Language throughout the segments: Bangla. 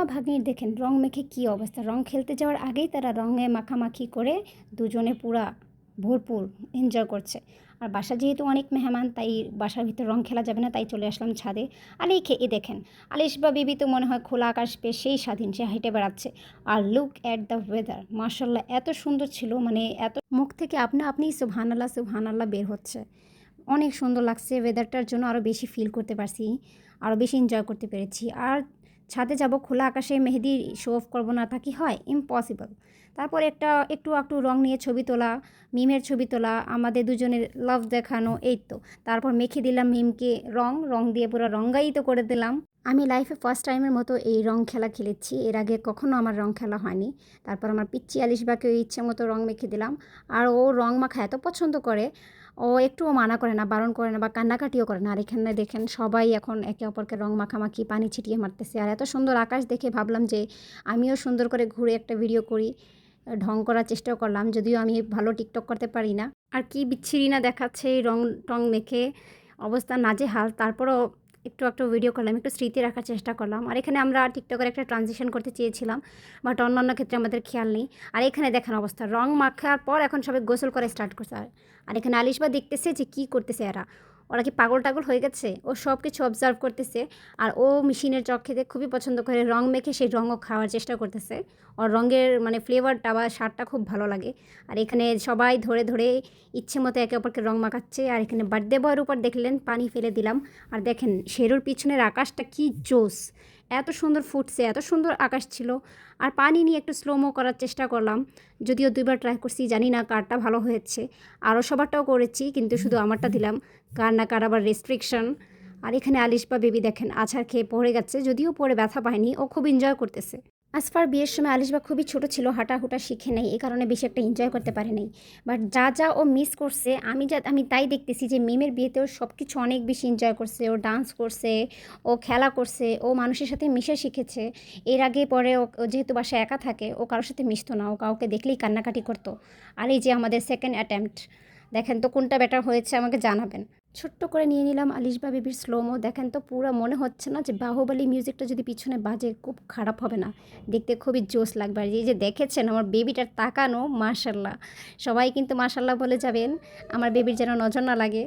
মামা ভাগ্নির দেখেন রং মেখে কী অবস্থা। রং খেলতে যাওয়ার আগেই তারা রঙে মাখামাখি করে দুজনে পুরা ভরপুর এনজয় করছে। আর বাসা যেহেতু অনেক মেহমান, তাই বাসার ভিতর রং খেলা যাবে না, তাই চলে আসলাম ছাদে। আর এই খে- এ দেখেন, আলিশ বা বিবি তো মনে হয় খোলা আকাশ পেয়ে সেই স্বাধীন, সে হেঁটে বেড়াচ্ছে। আর লুক অ্যাট দ্য ওয়েদার মার্শাল্লাহ এত সুন্দর ছিল মানে এত মুখ থেকে আপনা আপনি সুবহানাল্লাহ সুবহানাল্লাহ বের হচ্ছে। অনেক সুন্দর লাগছে ওয়েদারটার জন্য আরও বেশি ফিল করতে পারছি আরও বেশি এনজয় করতে পেরেছি। আর ছাদে যাব, খোলা আকাশে মেহেদি শো অফ করব না তা কি হয়? ইম্পসিবল তারপর একটা একটু একটু রং নিয়ে ছবি তোলা, মিমের ছবি তোলা, আমাদের দুজনের লাভ দেখানো, এই তো। তারপর মেখে দিলাম মিমকে রং রং দিয়ে পুরো রঙ্গায়িত করে দিলাম। আমি লাইফে ফার্স্ট টাইমের মতো এই রং খেলা খেলেছি। এর আগে কখনও আমার রং খেলা হয়নি। তারপর আমার পিচ্চি ওই ইচ্ছে মতো রং মেখে দিলাম। আর ও রং মাখা এত পছন্দ করে, ও একটুও মানা করে না, বারণ করে না বা কান্নাকাটিও করে না। আর এখানে দেখেন সবাই এখন একে অপরকে রং মাখামাখি, পানি ছিটিয়ে মারতেছে। আর এত সুন্দর আকাশ দেখে ভাবলাম যে আমিও সুন্দর করে ঘুরে একটা ভিডিও করি, ঢং করার চেষ্টাও করলাম। যদিও আমি ভালো টিকটক করতে পারি না। আর কি বিচ্ছিরি না দেখাচ্ছে রং টং মেখে অবস্থা নাজেহাল। তারপরও একটু একটু ভিডিও করলাম, একটু স্মৃতি রাখার চেষ্টা করলাম। আর এখানে আমরা টিকটকের একটা ট্রানজিশন করতে চেয়েছিলাম বাট অন্যান্য ক্ষেত্রে আমাদের খেয়াল নেই। আর এখানে দেখেন অবস্থা, রং মাখার পর এখন সবাই গোসল করে স্টার্ট করছে। আর এখানে আলিশবা দেখতেছে যে কী করতেছে এরা। ওরা কি পাগল টাগল হয়ে গেছে? ও সব কিছু অবজার্ভ করতেছে। আর ও মেশিনের চক খেতে খুবই পছন্দ করে। রং মেখে সেই রঙও খাওয়ার চেষ্টা করতেছে। ওর রঙের মানে ফ্লেভারটা বা স্বাদটা খুব ভালো লাগে। আর এখানে সবাই ধরে ধরে ইচ্ছে মতো একে অপরকে রং মাখাচ্ছে। আর এখানে বার্থডে বয়ের উপর দেখলেন, পানি ফেলে দিলাম। আর দেখেন, শেরুর পিছনের আকাশটা কি জোস এত সুন্দর ফুটছে, এত সুন্দর আকাশ ছিল। আর পানি নিয়ে একটু স্লোমো করার চেষ্টা করলাম। যদিও দুইবার ট্রাই করছি, জানি না কারটা ভালো হয়েছে। আরও সবারটাও করেছি, কিন্তু শুধু আমারটা দিলাম। কার না কার আবার রেস্ট্রিকশন আর এখানে আলিশ বা বেবি দেখেন, আছাড় খেয়ে পড়ে গেছে, যদিও পরে ব্যথা পায়নি, ও খুব এনজয় করতেছে। আসফার বিয়ের সময় আলিশবা খুবই ছোট ছিল হাঁটা হুটা শিখে নেই এই কারণে বেশি একটা এনজয় করতে পারে নাই। বাট যা যা ও মিস করছে, আমি যা, আমি তাই দেখতেছি যে মিমের বিয়েতেও সব কিছু অনেক বেশি এনজয় করছে, ও ডান্স করছে, ও খেলা করছে, ও মানুষের সাথে মিশে শিখেছে। এর আগে পরে ও ও যেহেতু বাসায় একা থাকে, ও কারোর সাথে মিশতো না, ও কাউকে দেখলেই কান্নাকাটি করতো। আর এই যে আমাদের সেকেন্ড অ্যাটেম্পট দেখেন তো কোনটা বেটার হয়েছে আমাকে জানাবেন। ছোট্ট করে নিয়ে নিলাম আলিশবা বেবির স্লোমো দেখেন তো পুরো মনে হচ্ছে না যে বাহুবলী মিউজিকটা যদি পিছনে বাজে, খুব খারাপ হবে না। দেখতে খুবই জোশ লাগবে। আর এই যে দেখেছেন আমার বেবিটার তাকানো মার্শাল্লাহ সবাই কিন্তু মার্শাল্লাহ বলে যাবেন, আমার বেবির যেন নজর না লাগে।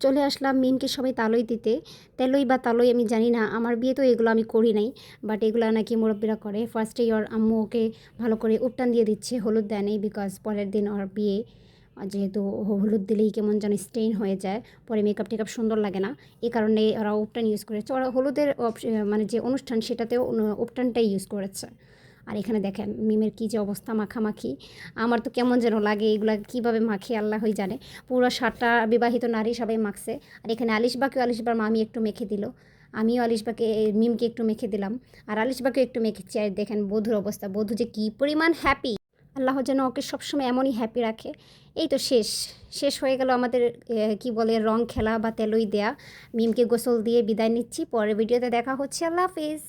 চলে আসলাম মিনকে সবাই তালই দিতে। তেলই বা তালই আমি জানি না, আমার বিয়ে তো এগুলো আমি করি নাই। বাট এগুলো নাকি মুরব্বীরা করে। ফার্স্টে ওর আম্মু ওকে ভালো করে উপটান দিয়ে দিচ্ছে, হলুদ দেয় নেই বিকজ পরের দিন ওর বিয়ে। যেহেতু হলুদ দিলেই কেমন যেন স্টেইন হয়ে যায়, পরে মেকআপ টেকআপ সুন্দর লাগে না। এই কারণে ওরা উপটান ইউজ করেছে। ওরা হলুদের মানে যে অনুষ্ঠান সেটাতেও উপটানটাই ইউজ করেছে। আর এখানে দেখেন, মিমের কী যে অবস্থা মাখামাখি। আমার তো কেমন যেন লাগে, এগুলা কীভাবে মাখে আল্লাহ হই জানে। পুরো সাতটা বিবাহিত নারী সবাই মাখছে। আর এখানে আলিশবাকেও আলিশবার মামি একটু মেখে দিল। আমিও আলিশবাকে মিমকে একটু মেখে দিলাম। আর আলিশবাকে একটু মেখেছি। আর দেখেন, বধুর অবস্থা। বধু যে কী পরিমাণ হ্যাপি আল্লাহ যেন ওকে সবসময় এমনই হ্যাপি রাখে। এই তো শেষ। শেষ হয়ে গেল আমাদের কি বলে, রং খেলা বা তেলই দেয়া। মিমকে গোসল দিয়ে বিদায় নিচ্ছি। পরের ভিডিওতে দেখা হচ্ছে। আল্লাহ হাফিজ।